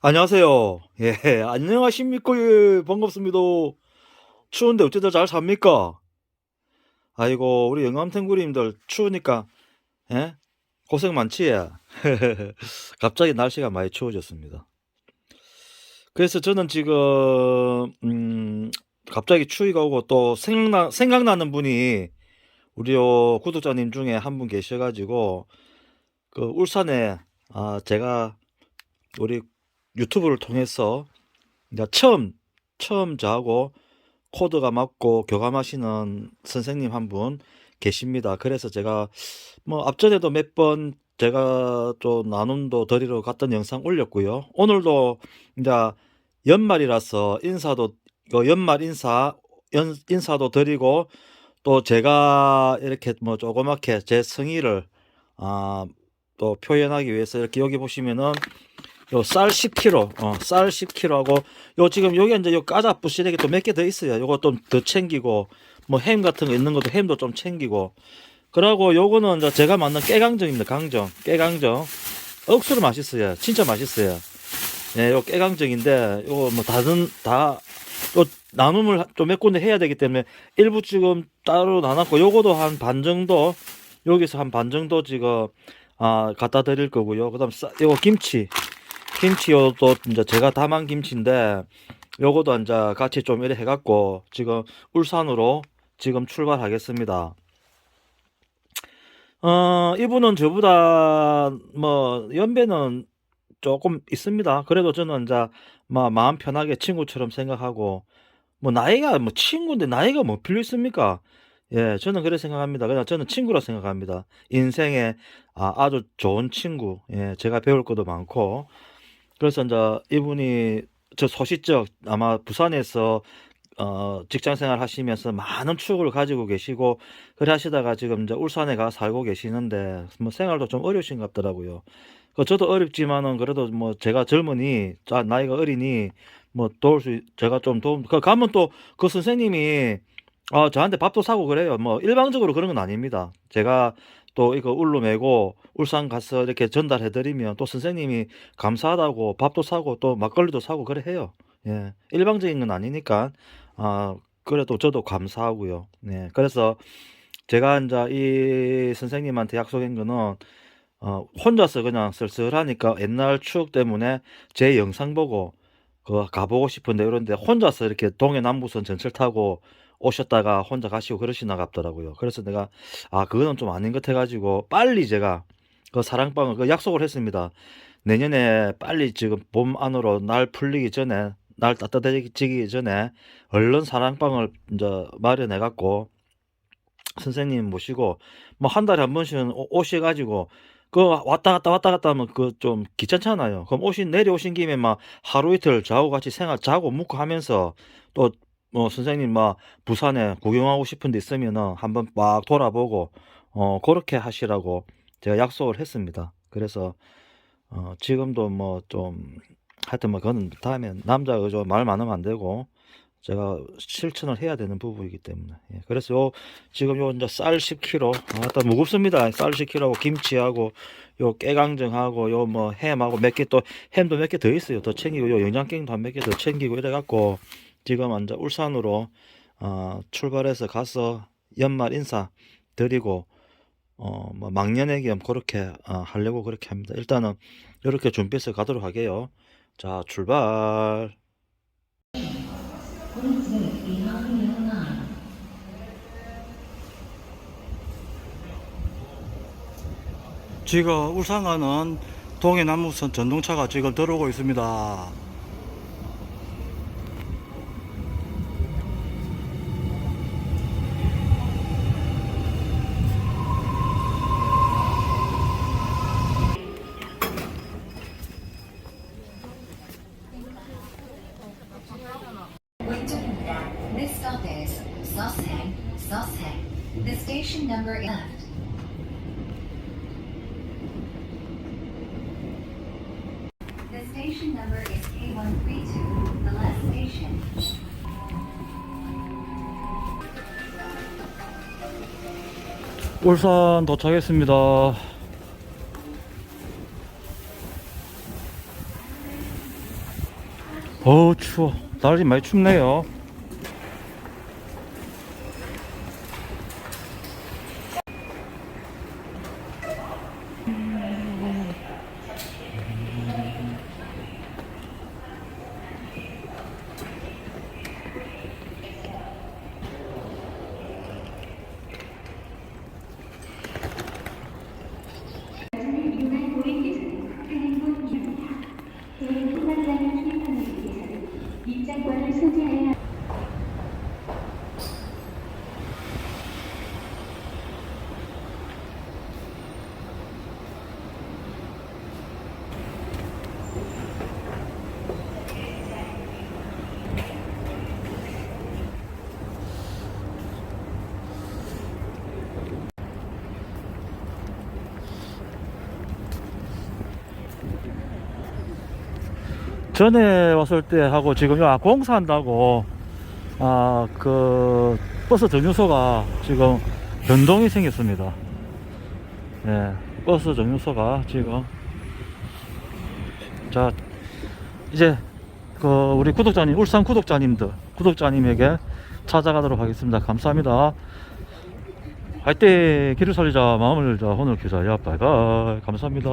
안녕하세요. 예, 안녕하십니까. 예, 반갑습니다. 추운데 어쩌다 잘 삽니까? 아이고, 우리 영감탱구리님들 추우니까, 예? 고생 많지, 예? 갑자기 날씨가 많이 추워졌습니다. 그래서 저는 지금, 음, 갑자기 추위가 오고 또 생각나, 생각나는 분이 우리 요 구독자님 중에 한 분 계셔가지고, 그 울산에, 아, 제가 우리 유튜브를 통해서 이제 처음 처음 저하고 코드가 맞고 교감하시는 선생님 한 분 계십니다. 그래서 제가 뭐 앞전에도 몇 번 제가 좀 나눔도 드리러 갔던 영상 올렸고요. 오늘도 이제 연말이라서 인사도 그 연말 인사 연, 인사도 드리고 또 제가 이렇게 뭐 조그맣게 제 성의를 아, 또 표현하기 위해서 이렇게 여기 보시면은 요 쌀 10kg, 어, 쌀 10kg하고 요 지금 여기 이제 요 까자 부시래기 또 몇 개 더 있어요. 요거 좀 더 챙기고 뭐 햄 같은 거 있는 것도 햄도 좀 챙기고 그러고 요거는 이제 제가 만든 깨강정입니다. 강정, 깨강정. 억수로 맛있어요. 진짜 맛있어요. 예, 요 깨강정인데 요거 뭐 다른 다 또 나눔을 좀 몇 군데 해야 되기 때문에 일부 지금 따로 나눴고 요거도 한 반 정도 여기서 한 반 정도 지금 아 갖다 드릴 거고요. 그다음 쌀 요거 김치 김치요도 이제 제가 담은 김치인데 요거도 이제 같이 좀 이래 해갖고 지금 울산으로 지금 출발하겠습니다. 어, 이분은 저보다 뭐 연배는 조금 있습니다. 그래도 저는 이제 뭐 마음 편하게 친구처럼 생각하고 뭐 나이가 뭐 친구인데 나이가 뭐 필요 있습니까? 예, 저는 그렇게 생각합니다. 그냥 저는 친구라 생각합니다. 인생에 아, 아주 좋은 친구. 예, 제가 배울 것도 많고 그래서 이제 이분이 저 소시적 아마 부산에서 어, 직장 생활 하시면서 많은 추억을 가지고 계시고 그래 하시다가 지금 이제 울산에 가 살고 계시는데 뭐 생활도 좀 어려우신 것 같더라고요. 그 저도 어렵지만은 그래도 뭐 제가 젊으니 자 나이가 어리니 뭐 도울 수 있- 제가 좀 도움 그 가면 또 그 선생님이 아 저한테 밥도 사고 그래요. 뭐 일방적으로 그런 건 아닙니다. 제가 또 이거 울로 메고 울산 가서 이렇게 전달해 드리면 또 선생님이 감사하다고 밥도 사고 또 막걸리도 사고 그래 해요. 예. 일방적인 건 아니니까 아 그래도 저도 감사하고요. 네. 그래서 제가 이제 이 선생님한테 약속한 거는 어 혼자서 그냥 쓸쓸하니까 옛날 추억 때문에 제 영상 보고 그 가보고 싶은데 이런데 혼자서 이렇게 동해 남부선 전철 타고 오셨다가 혼자 가시고 그러시나 같더라고요. 그래서 내가 아 그거는 좀 아닌 것 해가지고 빨리 제가 그 사랑방을 그 약속을 했습니다. 내년에 빨리 지금 봄 안으로 날 풀리기 전에 날 따뜻해지기 전에 얼른 사랑방을 이제 마련해 갖고 선생님 모시고 뭐 한 달에 한 번씩은 오- 오셔가지고 그 왔다 갔다 왔다 갔다 하면 그 좀 귀찮잖아요. 그럼 오신 내려오신 김에 막 하루 이틀 저하고 같이 생활 자고 묵고 하면서 또 뭐 선생님 막 부산에 구경하고 싶은 데 있으면은 한번 막 돌아보고 어 그렇게 하시라고 제가 약속을 했습니다. 그래서 어 지금도 뭐 좀 하여튼 뭐 그거는 다음에 남자 그저 말 많으면 안 되고 제가 실천을 해야 되는 부분이기 때문에. 예, 그래서 요 지금 요 이제 쌀 10kg 아따 무겁습니다. 쌀 10kg하고 김치하고 요 깨강정하고 요 뭐 햄하고 몇 개 또 햄도 몇 개 더 있어요. 더 챙기고 요 영양갱도 한 몇 개 더 챙기고 이래 갖고 지금 이제 울산으로 어, 출발해서 가서 연말 인사 드리고 어, 뭐 막년회 겸 그렇게 어, 하려고 그렇게 합니다. 일단은 이렇게 준비해서 가도록 하게요. 자 출발! 지금 울산 가는 동해남부선 전동차가 지금 들어오고 있습니다. Station number left. The station number is K132, the last station. 울산 도착했습니다. 어우 추워 날이 많이 춥네요 이동할 고객께서는 행운입니다. 대행 통학장을 수행하는 분께서는 입장권을 소지하여야 전에 왔을 때 하고 지금 요 공사한다고 아 그 버스 정류소가 지금 변동이 생겼습니다. 예, 버스 정류소가 지금 자 이제 그 우리 구독자님 울산 구독자님들 구독자님에게 찾아가도록 하겠습니다. 감사합니다. 할때 길을 살리자 마음을 자 혼을 키자 야 바이바이 감사합니다.